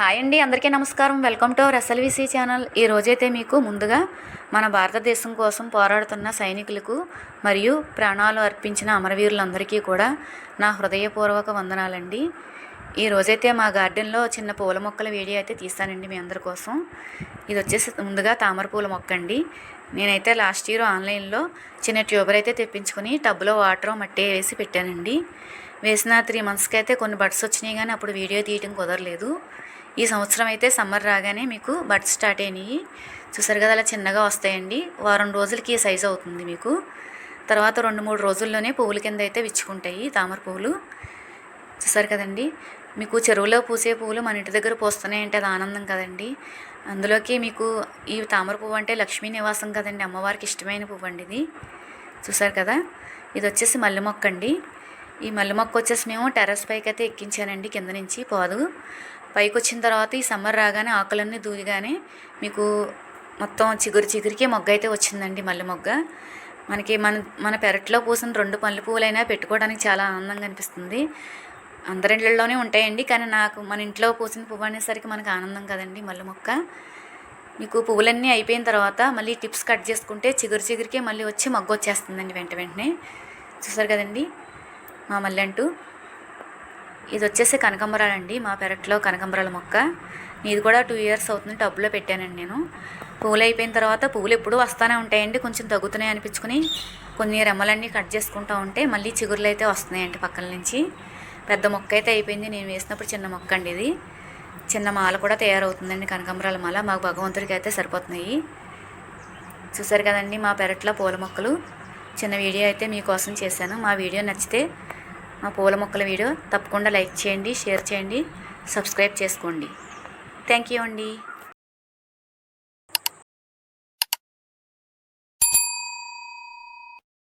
Hi అండి అందరికీ నమస్కారం. Welcome to our SLVC channel. ఈ రోజైతే మీకు ముందుగా మన భారతదేశం కోసం పోరాడుతున్న సైనికులకు మరియు ప్రాణాలు అర్పించిన అమరవీరులందరికీ కూడా నా హృదయపూర్వక వందనాలండి. ఈ రోజైతే మా గార్డెన్లో చిన్న పూల మొక్కల వీడియో అయితే తీస్తానండి మీ అందరి కోసం. ఇది వచ్చేసి ముందుగా తామర పూల మొక్క అండి. నేనైతే లాస్ట్ ఇయర్ ఆన్లైన్లో చిన్న ట్యూబర్ అయితే తెప్పించుకొని టబ్లో వాటర్ మట్టి వేసి పెట్టానండి. వేసిన త్రీ మంత్స్కి అయితే కొన్ని బడ్స్ వచ్చినాయి కానీ అప్పుడు వీడియో తీయటం కుదరలేదు. ఈ సంవత్సరం అయితే సమ్మర్ రాగానే మీకు బడ్స్ స్టార్ట్ అయినాయి. చూసారు కదా అలా చిన్నగా వస్తాయండి. వారం రోజులకి సైజ్ అవుతుంది మీకు. తర్వాత రెండు మూడు రోజుల్లోనే పువ్వుల కింద అయితే విచ్చుకుంటాయి తామర పువ్వులు. చూసారు కదండి మీకు చెరువులో పూసే పువ్వులు మన ఇంటి దగ్గర పూస్తున్నాయి అంటే అది ఆనందం కదండి. అందులోకి మీకు ఈ తామర పువ్వు అంటే లక్ష్మీ నివాసం కదండి. అమ్మవారికి ఇష్టమైన పువ్వు అండి ఇది. చూసారు కదా ఇది వచ్చేసి మల్లె మొక్క అండి ఈ మల్లె మొక్క వచ్చేసి మేము టెర్రస్ పైకి అయితే ఎక్కించానండి కింద నుంచి పోదు. పైకి వచ్చిన తర్వాత ఈ సమ్మర్ రాగానే ఆకులన్నీ దూయగానే మీకు మొత్తం చిగురు చిగురికి మొగ్గ అయితే వచ్చిందండి మల్లె మొగ్గ. మనకి మన మన పెరట్లో పూసిన రెండు పళ్ళు పువ్వులైనా పెట్టుకోవడానికి చాలా ఆనందంగా అనిపిస్తుంది. అందరింట్లలోనే ఉంటాయండి కానీ నాకు మన ఇంట్లో పూసిన పువ్వు అనేసరికి మనకు ఆనందం కదండి మల్లె మొక్క. మీకు పువ్వులన్నీ అయిపోయిన తర్వాత మళ్ళీ టిప్స్ కట్ చేసుకుంటే చిగురు చిగురికే మళ్ళీ వచ్చి మొగ్గ వచ్చేస్తుందండి వెంట వెంటనే. చూసారు కదండి? మా మల్లె అంటూ ఇది వచ్చేసి కనకంబరాలు అండి. మా పెరట్లో కనకంబరాల మొక్క. ఇది కూడా టూ ఇయర్స్ అవుతుంది టబ్లో పెట్టానండి నేను. పువ్వులు అయిపోయిన తర్వాత పువ్వులు ఎప్పుడూ వస్తూనే ఉంటాయండి. కొంచెం తగ్గుతున్నాయి అనిపించుకుని కొన్ని రెమ్మలన్నీ కట్ చేసుకుంటూ ఉంటే మళ్ళీ చిగురులు అయితే వస్తున్నాయండి పక్కన నుంచి. పెద్ద మొక్క అయితే అయిపోయింది. నేను వేసినప్పుడు చిన్న మొక్క అండి ఇది. చిన్న మాల కూడా తయారవుతుందండి కనకంబరాల మాల. మాకు భగవంతుడికి అయితే సరిపోతున్నాయి. చూసారు కదండి మా పెరట్లో పూల మొక్కలు. చిన్న వీడియో అయితే మీకోసం చేశాను. మా వీడియో నచ్చితే మా పూల మొక్కల వీడియో తప్పకుండా లైక్ చేయండి షేర్ చేయండి సబ్స్క్రైబ్ చేసుకోండి. థ్యాంక్ యూ అండి.